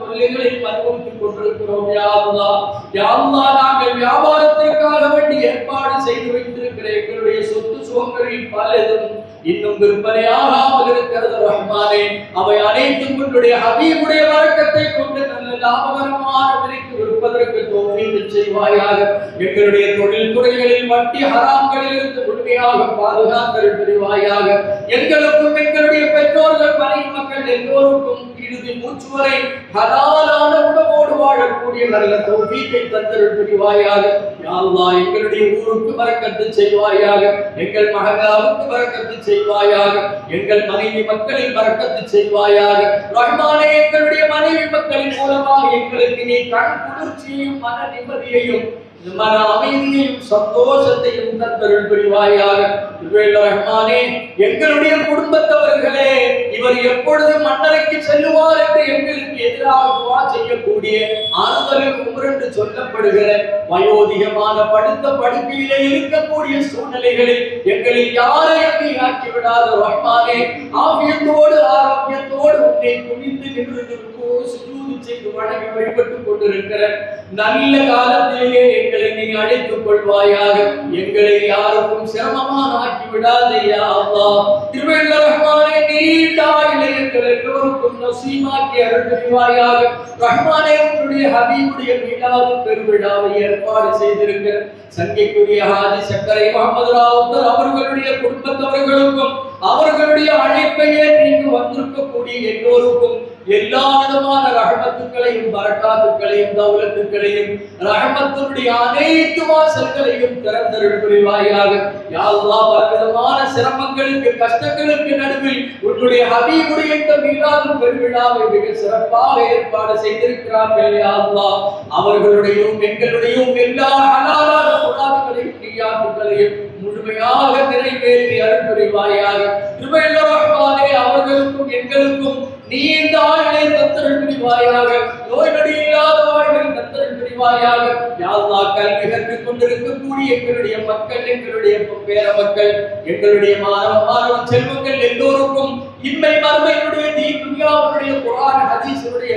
தொல்லைகளை அனுபவித்துக் கொண்டிருக்கிறோம். யா அல்லாஹ் நாங்கள் வியாபாரத்திற்காக வேண்டி ஏற்பாடு செய்து வைத்திருக்கிற எங்களுடைய சொத்து சுகங்களில் பலதும் இன்னும் விற்பனையாகாமல் இருக்கிறது ரஹ்மானே. அவை அனைத்தும் உன்னுடைய ஹபீபுடைய வழக்கத்தை கொண்டு நல்ல லாபகரமான விலைக்கு விற்பதற்கு தோல்வி செய்வாயாக. எங்களுடைய தொழில் துறைகளில் வட்டி ஹராம்களில் இருந்து முழுமையாக பாதுகாத்தல் புரிவாயாக. எங்களுக்கும் எங்களுடைய பெற்றோர்கள் மனைவி மக்கள் எல்லோருக்கும் இறுதி மூச்சு வரை ஹலாலான உணவோடு வாழக்கூடிய நல்ல தோல்வியை தந்தல் புரிவாயாக. யா எங்களுடைய ஊருக்கு பறக்கத்து செய்வாயாக. எங்கள் மகனாவுக்கு பறக்கத்து செய்வாயாக. எங்கள் மனைவி மக்களின் பறக்கத்து செய்வாயாக. ரஹ்மானே எங்களுடைய மனைவி மக்களின் மூலமாக எங்களுக்கு நீ கண் குளிர்ச்சியையும் மன நிம்மதியையும் மன அமைதியையும் சந்தோஷத்தையும் தந்தருள் புரிவாயாக. ரஹ்மானே எங்களுடைய குடும்பத்தவர்களே இவர் எப்பொழுது மன்னரைக்கு செல்லுவார் என்று எங்களுக்கு எதிராக துவா செய்யக்கூடிய ஆறுதலில் உமரென்று சொல்லப்படுகிற வயோதிகமான படுத்த படுக்கையிலே இருக்கக்கூடிய சூழ்நிலைகளில் எங்களை யாரையும் நீ ஆக்கி விடாத ரஹ்மானே ஆவியத்தோடு ஆரோக்கியத்தோடு உன்னை குனிந்து நின்று சுஜூது செய்து வணங்கி வழிபட்டுக் கொண்டிருக்கிற நல்ல காலத்திலேயே எங்களை நீ அழைத்துக் கொள்வாயாக. எங்களை யாருக்கும் சிரமமாக ஆக்கி விடாதையா அல்லா திருவள்ள எங்கள் எல்லோருக்கும் நசீமாக்கி அருள் புரிவாயாக ரஹ்மானே உன்னுடைய ஹபீபுடைய மீளாத பெருவிழாவை ஏற்பாடு செய்திருக்கிற சங்கைக்குரிய ஹாஜி சக்கரை முகமது ராவுத்தர் அவர்களுடைய குடும்பத்தவர்களுக்கும் அவர்களுடைய அழைப்பையே நீங்க வந்திருக்கக்கூடிய எல்லோருக்கும் எல்லா விதமான ரகமத்துக்களையும் பரட்டாத்துக்களையும் தௌலத்துக்களையும் ரகமத்தினுடைய அனைத்து வாசல்களையும் திறந்தருள் புரிவாயாக. பலவிதமான சிரமங்களுக்கு கஷ்டங்களுக்கு நடுவில் உன்னுடைய ஹபீபுடைய இந்த மீளாது பெருவிழாவை மிக சிறப்பாக ஏற்பாடு செய்திருக்கிறார்கள். யாவா அவர்களுடையும் எங்களுடையும் எல்லா ஹலாலான நியாத்துகளையும் முழுமையாக நிறைவேற்றி அருள் புரிவாயாக அவர்களுக்கும் எங்களுக்கும் நீண்ட ஆயுளை தத்தரன் புரிவாயாக. நோய் நடி இல்லாத வாழ்வை தத்தரன் புரிவாயாக. யாழ்லா கல்வி கற்றுக் கொண்டிருக்கக்கூடிய எங்களுடைய மக்கள் எங்களுடைய பேர மக்கள் எங்களுடைய மாணவ மாணவ செல்வங்கள் எல்லோருக்கும் இன்மை மறுமையினுடைய தீ துனியாவுடைய குரான் ஹதீஸுடைய